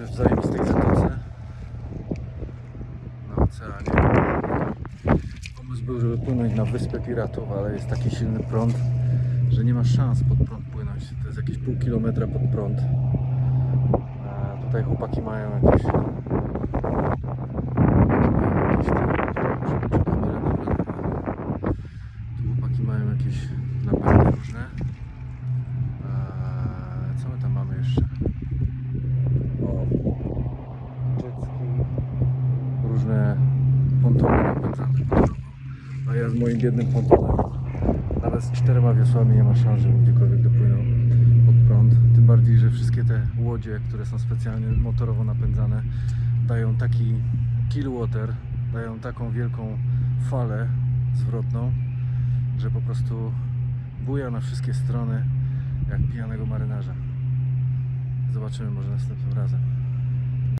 Jesteśmy w zajebistej zatoce na oceanie. Pomysł był, żeby płynąć na wyspę piratów, ale jest taki silny prąd, że nie ma szans pod prąd płynąć. To jest jakieś pół kilometra pod prąd. A tutaj chłopaki mają jakieś. Chłopaki mają jakieś te, przełączę kamerę na prąd. Tu chłopaki mają jakieś napędy różne. A co my tam mamy jeszcze? O, jetski, różne pontony napędzane. A ja z moim biednym pontonem, nawet z czterema wiosłami nie ma szans, żebym gdziekolwiek dopłynął pod prąd. Tym bardziej, że wszystkie te łodzie, które są specjalnie motorowo napędzane, dają taki killwater, dają taką wielką falę zwrotną, że po prostu buja na wszystkie strony jak pijanego marynarza. Zobaczymy może następnym razem.